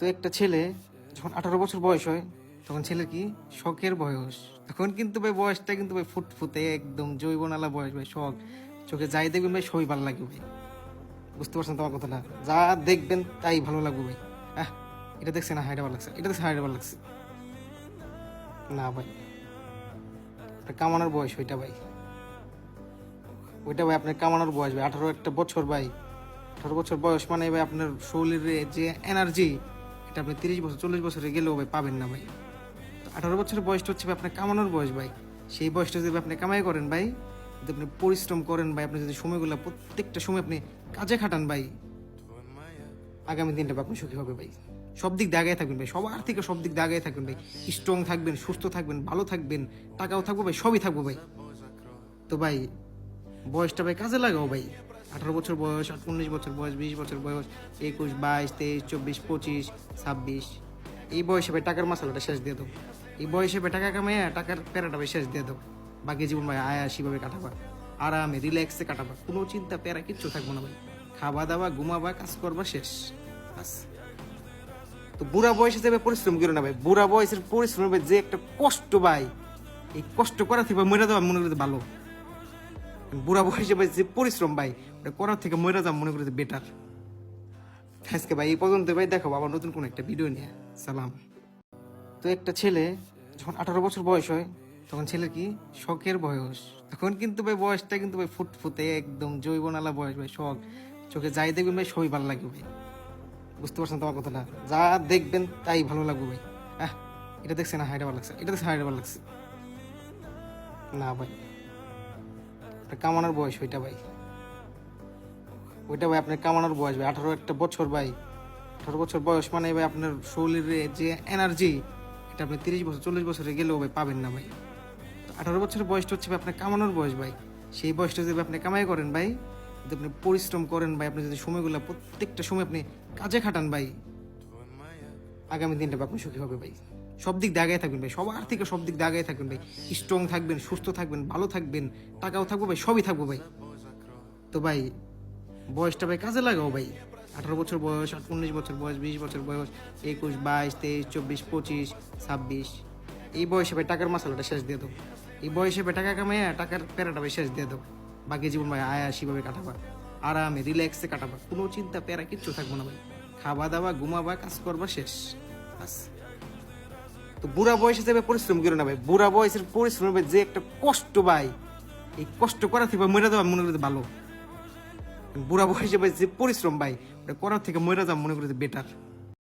তো একটা ছেলে যখন আঠারো বছর বয়স হয়, তখন ছেলের কি? শখের বয়স। তখন কিন্তু ভাই বয়সটা কিন্তু ভাই ফুটফুটে একদম জৈব নালা বয়স ভাই, শখ। চোখে যাই দেখবেন ভাই সবই ভালো লাগবে ভাই। বুঝতে পারছেন তোমার কথাটা? যা দেখবেন তাই ভালো লাগবে ভাই। হ্যাঁ এটা দেখছে না? হাইডা ভালো লাগছে। এটা দেখছে হাইডা ভালো লাগছে। না ভাই। এটা কামানোর বয়স ওইটা ভাই। ওইটা ভাই আপনার কামানোর বয়স ভাই। আঠারো একটা বছর ভাই। আঠারো বছর বয়স মানে ভাই আপনার শরীরে যে এনার্জি এটা আপনি তিরিশ বছর, চল্লিশ বছরে গেলেও ভাই পাবেন না ভাই। আঠারো বছরের বয়সটা হচ্ছে আপনার কামানোর বয়স ভাই। সেই বয়সটা যদি আপনি কামাই করেন ভাই, যদি আপনি পরিশ্রম করেন ভাই, আপনি যদি সময়গুলো প্রত্যেকটা সময় আপনি কাজে খাটান ভাই, আগামী দিনটা আপনি সুখী হবে ভাই। সব দিক দিয়ে থাকবেন ভাই, সবার থেকে সব দিক দিয়ে থাকবেন ভাই। স্ট্রং থাকবেন, সুস্থ থাকবেন, ভালো থাকবেন, টাকাও থাকব ভাই, সবই থাকব ভাই। তো ভাই, বয়সটা ভাই কাজে লাগাও ভাই। আঠারো বছর বয়স, উনিশ বছর বয়স, বিশ বছর বয়স, একুশ, বাইশ, তেইশ, চব্বিশ, পঁচিশ, ছাব্বিশ। এই বয়সে ভাই টাকার মশলাটা শেষ দিয়ে দাও। এই বয়সে ভাই টাকা কামাই টাকার প্যারাটা ভাই শেষ দিয়ে দাও। বাকি জীবন ভাই আয়াসিভাবে কাটাবা। আরামে রিল্যাক্সে কাটাবা। কোনো চিন্তা, প্যারা কিচ্ছু থাকব না ভাই। খাওয়া দাওয়া, ঘুমাবা, কাজ করবা, শেষ। বাস। তো বুড়া বয়সে যাবে পরিশ্রম করো না ভাই, বুড়া বয়সের পরিশ্রম যে একটা কষ্ট ভাই, এই কষ্ট করা থেকে মরে দেওয়া মনে করতে ভালো। বুড়া বয়সে ভাই যে পরিশ্রম ভাই, ওটা করার থেকে মরে যাওয়া মনে করতে বেটার আজকে ভাই এই পর্যন্ত ভাই দেখো আবার নতুন কোন একটা ভিডিও নিয়ে। সালাম। তো একটা ছেলে যখন আঠারো বছর বয়স হয়, তখন ছেলের কি? শখের বয়স। তখন কিন্তু ভাই বয়সটা কিন্তু ভাই ফুটফুটে, একদম জৈব নালা বয়স ভাই, শখ। চোখে যাই দেখবেন ভাই, সবই ভালো লাগবে ভাই। বুঝতে পারছেন তোমার কথাটা? যা দেখবেন, তাই ভালো লাগবে ভাই। হ্যাঁ এটা দেখছে না? হাইডা ভালো লাগছে। এটা দেখছে হাইডা ভালো লাগছে। না ভাই। এটা কামানোর বয়স ওইটা ভাই। ওইটা ভাই আপনার কামানোর বয়স ভাই, আঠারো একটা বছর ভাই। আঠারো বছর বয়স মানে ভাই আপনার শরীরে যে এনার্জি এটা আপনি তিরিশ বছর, চল্লিশ বছরে গেলেও ভাই পাবেন না ভাই। আঠারো বছরের বয়সটা হচ্ছে আপনার কামানোর বয়স ভাই। সেই বয়সটা যদি আপনি কামাই করেন ভাই, যদি আপনি পরিশ্রম করেন ভাই, আপনি যদি সময়গুলো প্রত্যেকটা সময় আপনি কাজে খাটান ভাই, আগামী দিনটা আপনি সুখী হবে ভাই। সব দিক দিয়ে আগায় থাকবেন ভাই, সবার থেকে সব দিক দিয়ে আগায় থাকবেন ভাই। স্ট্রং থাকবেন, সুস্থ থাকবেন, ভালো থাকবেন, টাকাও থাকব ভাই, সবই থাকব ভাই। তো ভাই, বয়সটা ভাই কাজে লাগাও ভাই। আঠারো বছর বয়স, উনিশ বছর বয়স, বিশ বছর বয়স, একুশ, বাইশ, তেইশ, চব্বিশ, পঁচিশ, ছাব্বিশ। এই বয়সে ভাই টাকার মশলাটা শেষ দিয়ে দাও। এই বয়সে ভাই টাকা কামাই টাকার প্যারাটা ভাই শেষ দিয়ে দাও। বাকি জীবন ভাই আয়াসিভাবে কাটাবা। আরামে রিল্যাক্সে কাটাবা। কোনো চিন্তা, প্যারা কিচ্ছু থাকব না ভাই। খাওয়া দাওয়া ঘুমাবা, কাজ করবা, শেষ। বাস। তো বুড়া বয়সে যাবে পরিশ্রম করো না ভাই, বুড়া বয়সের পরিশ্রম হবে যে একটা কষ্ট ভাই, এই কষ্ট করা থেকে মরে যাওয়া মনে করতে ভালো। বুড়া বয়সে ভাই যে পরিশ্রম ভাই, ওটা করার থেকে মরে যাওয়া মনে করতে বেটার